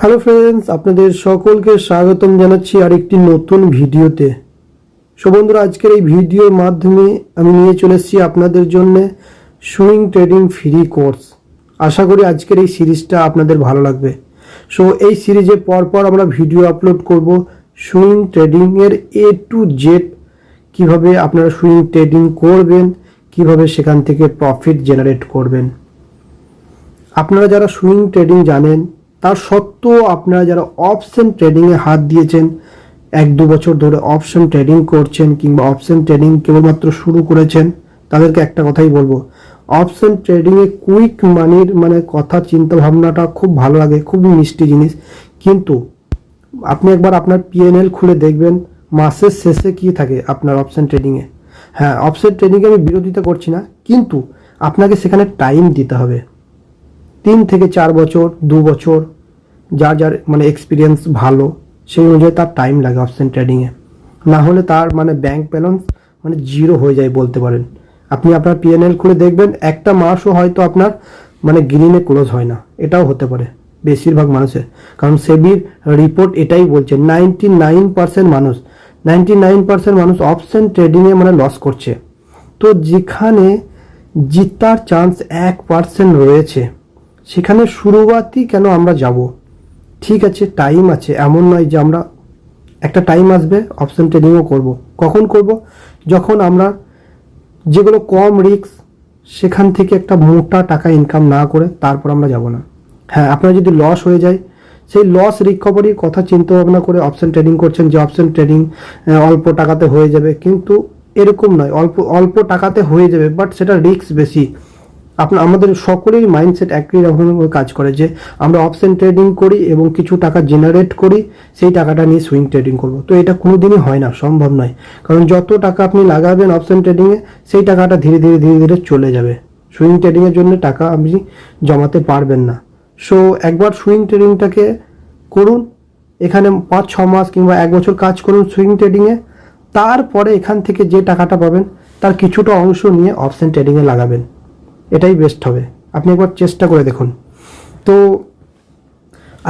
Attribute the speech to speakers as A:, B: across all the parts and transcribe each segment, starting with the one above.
A: Hello friends আপনাদের সকলকে স্বাগতম জানাচ্ছি আরেকটি নতুন ভিডিওতে। সো আজকের এই ভিডিওর মাধ্যমে আমি নিয়ে চলে এসেছি আপনাদের জন্য সুইং ট্রেডিং ফ্রি কোর্স। আশা করি আজকের এই সিরিজটা আপনাদের ভালো লাগবে। সো এই সিরিজে পরপর আমরা ভিডিও আপলোড করব সুইং ট্রেডিংয়ের এ টু জেড কীভাবে আপনারা সুইং ট্রেডিং করবেন, কীভাবে সেখান থেকে প্রফিট জেনারেট করবেন। আপনারা যারা সুইং ট্রেডিং জানেন তার সত্ত্বেও আপনারা যারা অপশন ট্রেডিংয়ে হাত দিয়েছেন, এক দু বছর ধরে অপশন ট্রেডিং করছেন কিংবা অপশন ট্রেডিং কেবলমাত্র শুরু করেছেন, তাদেরকে একটা কথাই বলব। অপশন ট্রেডিংয়ে কুইক মানির মানে কথা চিন্তা ভাবনাটা খুব ভালো লাগে খুবই মিষ্টি জিনিস। কিন্তু আপনি একবার আপনার পিএনএল খুলে দেখবেন, মাসের শেষে কি থাকে আপনার অপশন ট্রেডিংয়ে হ্যাঁ অপশন ট্রেডিংয়ে আমি বিরোধিতা করছি না, কিন্তু আপনাকে সেখানে টাইম দিতে হবে। তিন থেকে চার বছর, দু বছর যার যার মানে এক্সপিরিয়েন্স ভালো, সেই অনুযায়ী তার টাইম লাগে অপশন ট্রেডিংয়ে না হলে তার মানে ব্যাংক ব্যালেন্স মানে জিরো হয়ে যায় বলতে পারেন। আপনি আপনার পিএনএল খুলে দেখবেন, একটা মাসও হয়তো আপনার মানে গ্রিনে ক্লোজ হয় না। এটাও হতে পারে বেশিরভাগ মানুষের। কারণ সেবির রিপোর্ট এটাই বলছে নাইনটি নাইন পার্সেন্ট মানুষ নাইনটি নাইন পার্সেন্ট মানুষ অপশন ট্রেডিংয়ে মানে লস করছে। তো যেখানে জিতার চান্স এক পার্সেন্ট রয়েছে, সেখানে শুরুয়াতই কেন আমরা যাব? ঠিক আছে টাইম আছে, এমন নয় যে আমরা একটা টাইম আসবে অপশন ট্রেডিংও করব। কখন করব? যখন আমরা যেগুলো কম রিস্ক সেখান থেকে একটা মোটা টাকা ইনকাম না করে তারপর আমরা যাব না। হ্যাঁ আপনার যদি লস হয়ে যায়, সেই লস রিকভারির কথা চিন্তা ভাবনা করে অপশন ট্রেডিং করছেন যে অপশন ট্রেডিং অল্প টাকাতে হয়ে যাবে। কিন্তু এরকম নয়, অল্প অল্প টাকাতে হয়ে যাবে বাট সেটা রিস্ক বেশি। আপনার, আমাদের সকলেই মাইন্ডসেট একই রকম কাজ করে যে আমরা অপশন ট্রেডিং করি এবং কিছু টাকা জেনারেট করি, সেই টাকাটা নিয়ে সুইং ট্রেডিং করব। তো এটা কোনো দিনই হয় না, সম্ভব নয়। কারণ যত টাকা আপনি লাগাবেন অপশন ট্রেডিংয়ে সেই টাকাটা ধীরে ধীরে ধীরে ধীরে চলে যাবে। সুইং ট্রেডিংয়ের জন্য টাকা আপনি জমাতে পারবেন না। সো একবার সুইং ট্রেডিংটাকে করুন, এখানে পাঁচ, ছ মাস কিংবা এক বছর কাজ করুন সুইং ট্রেডিংয়ে তারপরে এখান থেকে যে টাকাটা পাবেন, তার কিছুটা অংশ নিয়ে অপশন ট্রেডিংয়ে লাগাবেন। এটাই বেস্ট হবে। আপনি একবার চেষ্টা করে দেখুন। তো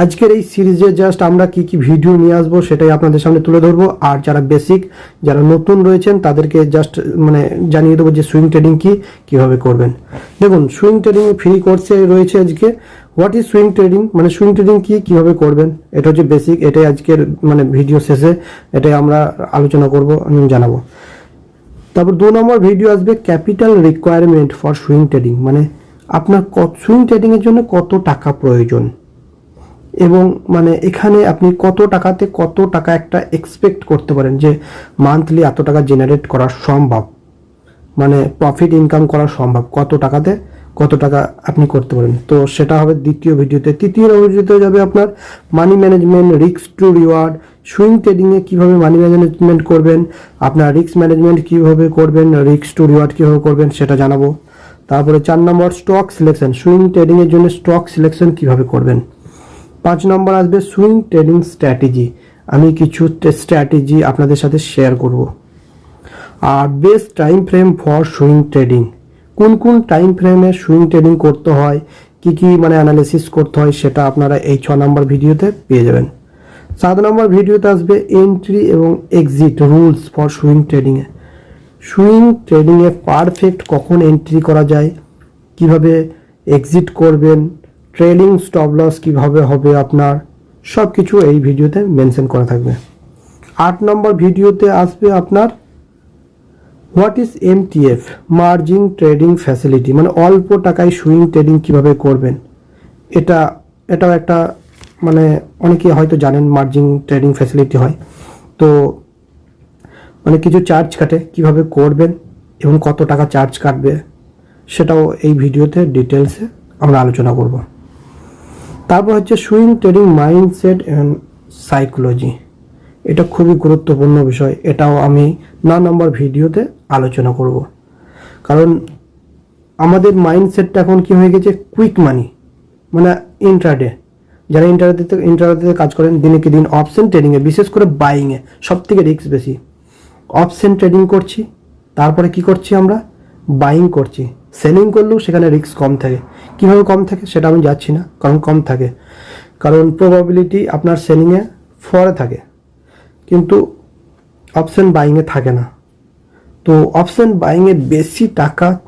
A: আজকের এই সিরিজে জাস্ট আমরা কি কি ভিডিও নিয়ে আসব সেটাই আপনাদের সামনে তুলে ধরবো। আর যারা বেসিক যারা নতুন রয়েছেন, তাদেরকে জাস্ট মানে জানিয়ে দেবো যে সুইং ট্রেডিং কি, কীভাবে করবেন। দেখুন সুইং ট্রেডিং ফ্রি কোর্সে রয়েছে আজকে। হোয়াট ইজ সুইং ট্রেডিং মানে সুইং ট্রেডিং কি, কীভাবে করবেন? এটা হচ্ছে বেসিক এটাই আজকের মানে ভিডিও শেষে। এটাই আমরা আলোচনা করব আমি জানাব। তারপর দু নম্বর ভিডিও আসবে capital requirement for swing trading মানে আপনার সুইং ট্রেডিংয়ের জন্য কত টাকা প্রয়োজন? এবং মানে এখানে আপনি কত টাকাতে কত টাকা একটা এক্সপেক্ট করতে পারেন যে মান্থলি এত টাকা জেনারেট করা সম্ভব? মানে প্রফিট ইনকাম করা সম্ভব, কত টাকাতে কত টাকা আপনি করতে পারেন? তো সেটা হবে দ্বিতীয় ভিডিওতে তৃতীয় ভিডিওতে যাবে আপনার money management risk to reward swing ট্রেডিংয়ে কীভাবে মানি ম্যানেজমেন্ট করবেন, আপনার রিস্ক ম্যানেজমেন্ট কীভাবে করবেন রিস্ক টু রিওয়ার্ড কীভাবে করবেন সেটা জানাব। তারপরে চার নম্বর স্টক সিলেকশন সুইং ট্রেডিংয়ের জন্য স্টক সিলেকশন কীভাবে করবেন। পাঁচ নম্বর আসবে সুইং ট্রেডিং স্ট্র্যাটেজি আমি কিছু স্ট্র্যাটেজি আপনাদের সাথে শেয়ার করব। আর best time frame for swing trading, কোন কোন টাইম ফ্রেমে সুইং ট্রেডিং করতে হয়, কি কি মানে অ্যানালিসিস করতে হয় সেটা আপনারা এই ছ নম্বর ভিডিওতে পেয়ে যাবেন। সাত নম্বর ভিডিওতে আসবে এন্ট্রি এবং এক্সিট রুলস ফর সুইং ট্রেডিংয়ে সুইং ট্রেডিংয়ে পারফেক্ট কখন এন্ট্রি করা যায়, কীভাবে এক্সিট করবেন ট্রেডিং স্টপ লস কীভাবে হবে আপনার সব কিছু এই ভিডিওতে মেনশন করা থাকবে। আট নম্বর ভিডিওতে আসবে আপনার what is MTF margin trading facility মানে অল্প টাকায় সুইং ট্রেডিং কীভাবে করবেন? এটা, এটাও একটা মানে অনেকে হয়তো জানেন মার্জিং ট্রেডিং ফ্যাসিলিটি হয়। তো মানে কিছু চার্জ কাটে, কীভাবে করবেন এবং কত টাকা চার্জ কাটবে সেটাও এই ভিডিওতে ডিটেলসে আমরা আলোচনা করব। তারপর হচ্ছে swing trading mindset and psychology এটা খুবই গুরুত্বপূর্ণ বিষয়, এটাও আমি ন নম্বর ভিডিওতে আলোচনা করব। কারণ আমাদের মাইন্ডসেটটা এখন কি হয়ে গেছে? কুইক মানি মানে ইন্ট্রাডে যারা ইন্টারনেটে ইন্টারনেটে কাজ করেন, দিনে কি দিন অপশন ট্রেডিংয়ে বিশেষ করে বাইংয়ে সব থেকে রিস্ক বেশি। অপশন ট্রেডিং করছি, তারপরে কি করছি আমরা? বাইং করছি। সেলিং করলেও সেখানে রিস্ক কম থাকে। কীভাবে কম থাকে সেটা আমি যাচ্ছি না, কারণ কম থাকে। কারণ প্রবাবিলিটি আপনার সেলিংয়ে ফরে থাকে। কিন্তু অপশন বাইংয়ে থাকে না। তো অপশন বাইংয়ে বেশি টাকা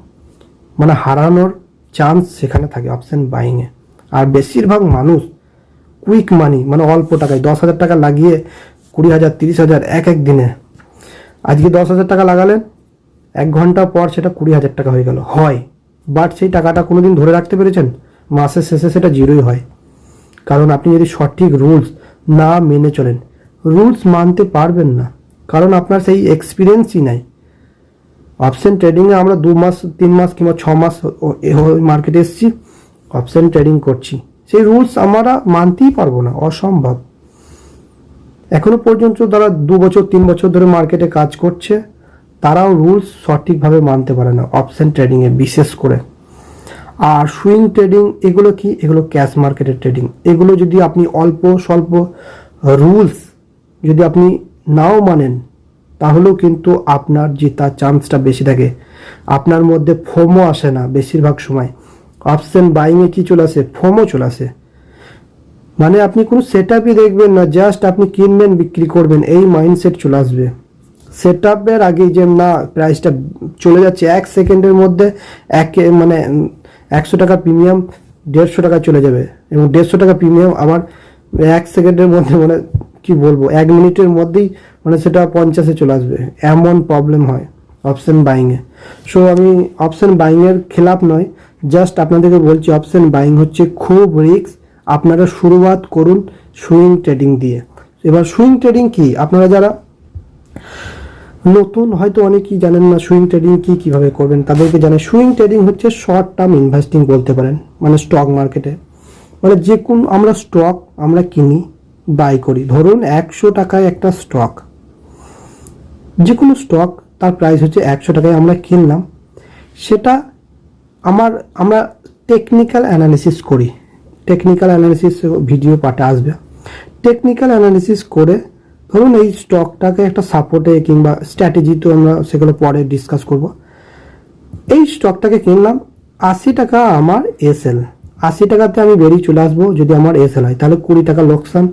A: মানে হারানোর চান্স সেখানে থাকে অপশন বাইংয়ে আর বেশিরভাগ মানুষ কুইক মানি মানে অল্প টাকায়, দশ হাজার টাকা লাগিয়ে কুড়ি হাজার, তিরিশ হাজার, এক এক দিনে। আজকে দশ হাজার টাকা লাগালেন, এক ঘণ্টা পর সেটা কুড়ি হাজার টাকা হয়ে গেল। হয় বাট সেই টাকাটা কোনো দিন ধরে রাখতে পেরেছেন? মাসের শেষে সেটা জিরোই হয়। কারণ আপনি যদি সঠিক রুলস না মেনে চলেন রুলস মানতে পারবেন না। কারণ আপনার সেই এক্সপিরিয়েন্সই নাই। অপশন ট্রেডিংয়ে আমরা দু মাস, তিন মাস কিংবা ছ মাস মার্কেটে এসেছি অপশন ট্রেডিং করছি। সেই রুলস আমরা মানতেই পারব না, অসম্ভব। এখনও পর্যন্ত যারা দু বছর, তিন বছর ধরে মার্কেটে কাজ করছে, তারাও রুলস সঠিকভাবে মানতে পারে না অপশন ট্রেডিংয়ে বিশেষ করে। আর সুইং ট্রেডিং এগুলো কি? এগুলো ক্যাশ মার্কেটের ট্রেডিং এগুলো যদি আপনি অল্প, স্বল্প রুলস যদি আপনি নাও মানেন, তাহলেও কিন্তু আপনার জেতার চান্সটা বেশি থাকে। আপনার মধ্যে ফোমো আসে না বেশিরভাগ সময়। অপশন বাইংয়ে কী চলে আসে? ফোমো চলে আসে। মানে আপনি কোনো সেট আপই দেখবেন না জাস্ট আপনি কিনবেন, বিক্রি করবেন, এই মাইন্ডসেট চলে আসবে। সেট আপের আগে যে না প্রাইসটা চলে যাচ্ছে এক সেকেন্ডের মধ্যে এক মানে একশো টাকা প্রিমিয়াম দেড়শো টাকা চলে যাবে। এবং দেড়শো টাকা প্রিমিয়াম আমার এক সেকেন্ডের মধ্যে মানে কি বলব, এক মিনিটের মধ্যেই মানে সেটা পঞ্চাশে চলে আসবে। এমন প্রবলেম হয় অপশন বাইংয়ে সো আমি অপশন বাইংয়ের খেলাপ নয় জাস্ট আপনাদেরকে বলছি অপশন বাইং হচ্ছে খুব রিস্ক আপনারা শুরুয়াত করুন সুইং ট্রেডিং দিয়ে। এবার সুইং ট্রেডিং কি? আপনারা যারা নতুন, হয়তো অনেকেই জানেন না সুইং ট্রেডিং কি কীভাবে করবেন, তাদেরকে জানে সুইং ট্রেডিং হচ্ছে শর্ট টার্ম ইনভেস্টিং বলতে পারেন মানে স্টক মার্কেটে মানে যে কোন, আমরা স্টক আমরা কিনি বাই করি। ধরুন একশো টাকায় একটা স্টক যে কোনো স্টক তার প্রাইস হচ্ছে একশো টাকায় আমরা কিনলাম। সেটা আমার, আমরা টেকনিক্যাল অ্যানালিসিস করি। টেকনিক্যাল অ্যানালিসিস ভিডিও পার্টে আসবে। টেকনিক্যাল অ্যানালিসিস করে ধরুন এই স্টকটাকে একটা সাপোর্টে কিংবা স্ট্র্যাটেজি তো আমরা সেগুলো পরে ডিসকাস করব। এই স্টকটাকে কিনলাম, আশি টাকা আমার এসএল আশি টাকাতে আমি বেরিয়ে চলে আসব যদি আমার এসএল হয়, তাহলে কুড়ি টাকা লোকসান।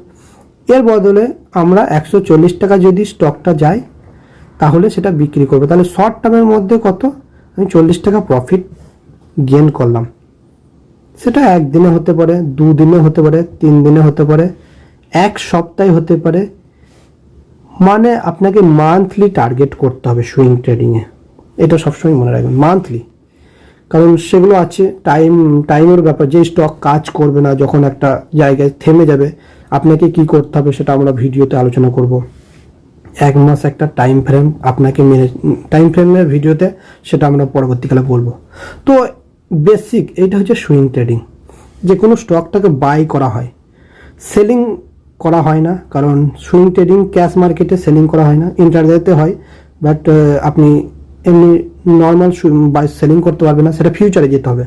A: এর বদলে আমরা একশো চল্লিশ টাকা যদি স্টকটা যায় তাহলে সেটা বিক্রি করব। তাহলে শর্ট টার্মের মধ্যে কত? আমি চল্লিশ টাকা প্রফিট গেন করলাম। সেটা একদিনে হতে পারে, দুদিনে হতে পারে তিন দিনে হতে পারে, এক সপ্তাহে হতে পারে। মানে আপনাকে মান্থলি টার্গেট করতে হবে সুইং ট্রেডিংয়ে এটা সবসময় মনে রাখবেন মান্থলি কারণ সেগুলো আছে টাইম টাইমের ব্যাপার, যে স্টক কাজ করবে না, যখন একটা জায়গায় থেমে যাবে, আপনাকে কি করতে হবে সেটা আমরা ভিডিওতে আলোচনা করব। এক মাস একটা টাইম ফ্রেম আপনাকে মেনে টাইম ফ্রেমের ভিডিওতে সেটা আমরা পরবর্তীকালে বলব। তো বেসিক এইটা হচ্ছে সুইং ট্রেডিং। যে কোনো স্টকটাকে বাই করা হয়। সেলিং করা হয় না, কারণ সুইং ট্রেডিং ক্যাশ মার্কেটে সেলিং করা হয় না, ইন্টারনেটে হয়, বাট আপনি এমনি নর্মাল বাই সেলিং করতে পারবেন না, সেটা ফিউচারে যেতে হবে।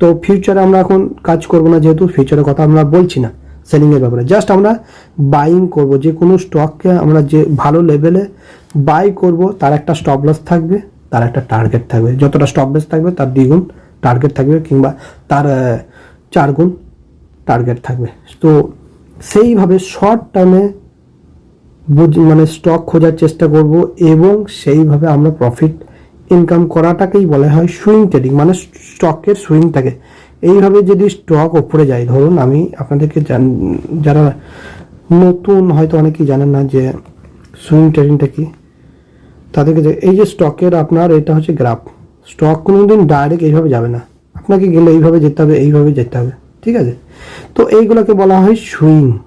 A: তো ফিউচারে আমরা এখন কাজ করব না, যেহেতু ফিউচারের কথা আমরা বলছি না সেলিংয়ের ব্যাপারে। জাস্ট আমরা বাইং করব, যে কোনো স্টককে আমরা যে ভালো লেভেলে বাই করব, তার একটা স্টপ লস থাকবে, তার একটা টার্গেট থাকবে। যতটা স্টপ লস থাকবে, তার দ্বিগুণ টার্গেট থাকবে কিংবা তার চার গুণ টার্গেট থাকবে। তো সেইভাবে শর্ট টার্মে মানে স্টক খোঁজার চেষ্টা করব এবং সেইভাবে আমরা প্রফিট ইনকাম করাটাকেই বলা হয় সুইং ট্রেডিং মানে স্টকের সুইংটাকে এইভাবে যদি স্টক ওপরে যায়, ধরুন আমি আপনাদেরকে যারা নতুন হয়তো অনেকেই জানেন না যে সুইং ট্রেডিংটা কি, তাদেরকে এই যে স্টকের আপনার এটা হচ্ছে গ্রাফ স্টক কোনোদিন ডাইরেক্ট এইভাবে যাবে না। আপনাকে গেলে এইভাবে যেতে হবে, এইভাবে যেতে হবে, ঠিক আছে? তো এইগুলোকে বলা হয় সুইং।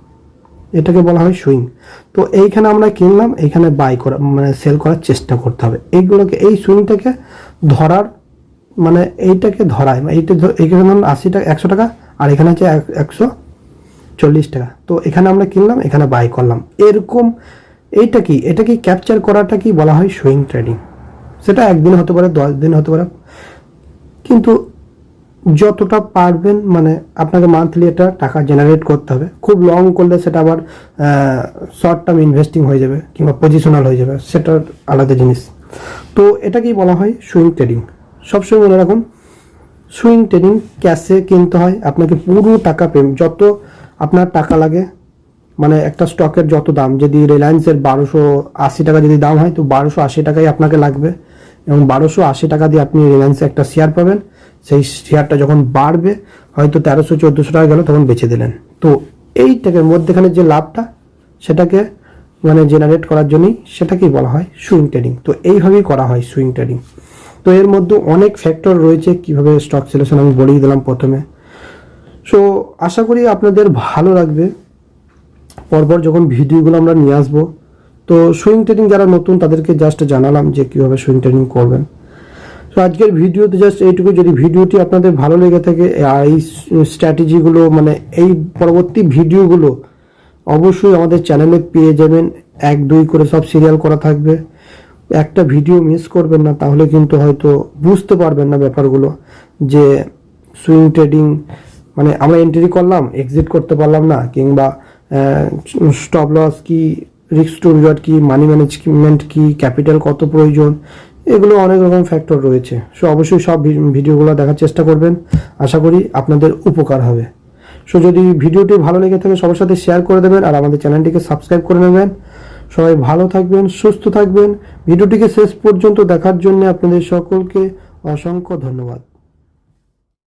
A: এটাকে বলা হয় সুইং। তো এইখানে আমরা কিনলাম এইখানে বাই করা মানে সেল করার চেষ্টা করতে হবে। এইগুলোকে, এই সুইংটাকে ধরার মানে এইটাকে ধরায়। মানে এইটা এইখানে ধরুন আশি টাকা, একশো টাকা, আর এখানে হচ্ছে এক- একশো চল্লিশ টাকা। তো এখানে আমরা কিনলাম এখানে বাই করলাম। এরকম, এইটা কি? এটা কি ক্যাপচার করাটা কি বলা হয় সুইং ট্রেডিং সেটা একদিন হতে পারে, দশ দিন হতে পারে। কিন্তু যতটা পারবেন মানে আপনাকে মান্থলি এটা টাকা জেনারেট করতে হবে। খুব লং করলে সেটা আবার শর্ট টার্ম ইনভেস্টিং হয়ে যাবে কিংবা পজিশনাল হয়ে যাবে। সেটা আলাদা জিনিস। তো এটাকেই বলা হয় সুইং ট্রেডিং সবসময় মনে রাখুন সুইং ট্রেডিং ক্যাশে কিনতে হয়, আপনাকে পুরো টাকা পেমেন্ট যত আপনার টাকা লাগে মানে একটা স্টকের যত দাম, যদি রিলায়েন্সের বারোশো আশি টাকা যদি দাম হয়, তো বারোশো আশি টাকাই আপনাকে লাগবে। এবং বারোশো আশি টাকা দিয়ে আপনি রিলায়েন্সে একটা শেয়ার পাবেন। সেই শেয়ারটা যখন বাড়বে, হয়তো তেরোশো, চোদ্দোশো টাকা গেল, তখন বেচে দিলেন। তো এই টাকার মধ্যেখানে যে লাভটা, সেটাকে মানে জেনারেট করার জন্যই সেটাকেই বলা হয় সুইং ট্রেডিং তো এইভাবেই করা হয় সুইং ট্রেডিং তো এর মধ্যে অনেক ফ্যাক্টর রয়েছে কীভাবে স্টক সিলেকশন আমি বলেই দিলাম প্রথমে। সো আশা করি আপনাদের ভালো লাগবে। পরপর যখন ভিডিওগুলো আমরা নিয়ে আসব তো সুইং ট্রেডিং যারা নতুন, তাদেরকে জাস্ট জানালাম যে কীভাবে সুইং ট্রেডিং করবেন। তো আজকের ভিডিওতে জাস্ট এইটুকু। যদি ভিডিওটি আপনাদের ভালো লেগে থাকে এই স্ট্র্যাটেজিগুলো মানে এই পরবর্তী ভিডিওগুলো অবশ্যই আমাদের চ্যানেলে পেয়ে যাবেন। এক, দুই করে সব সিরিয়াল করা থাকবে। একটা ভিডিও মিস করবেন না, তাহলে কিন্তু হয়তো বুঝতে পারবেন না ব্যাপারগুলো যে সুইং ট্রেডিং মানে আমরা এন্ট্রি করলাম এক্সিট করতে পারলাম না, কিংবা স্টপ লস কি রিস্ক টু রিওয়ার্ড কী মানি ম্যানেজমেন্ট কী ক্যাপিটাল কত প্রয়োজন, এগুলো অনেক রকম ফ্যাক্টর রয়েছে। সো অবশ্যই সব ভিডিওগুলো দেখার চেষ্টা করবেন। আশা করি আপনাদের উপকার হবে। সো যদি ভিডিওটি ভালো লেগে থাকে, সবার সাথে শেয়ার করে দেবেন আর আমাদের চ্যানেলটিকে সাবস্ক্রাইব করে নেবেন। সবাই ভালো থাকবেন, সুস্থ থাকবেন। ভিডিওটিকে শেষ পর্যন্ত দেখার জন্য আপনাদের সকলকে অসংখ্য ধন্যবাদ।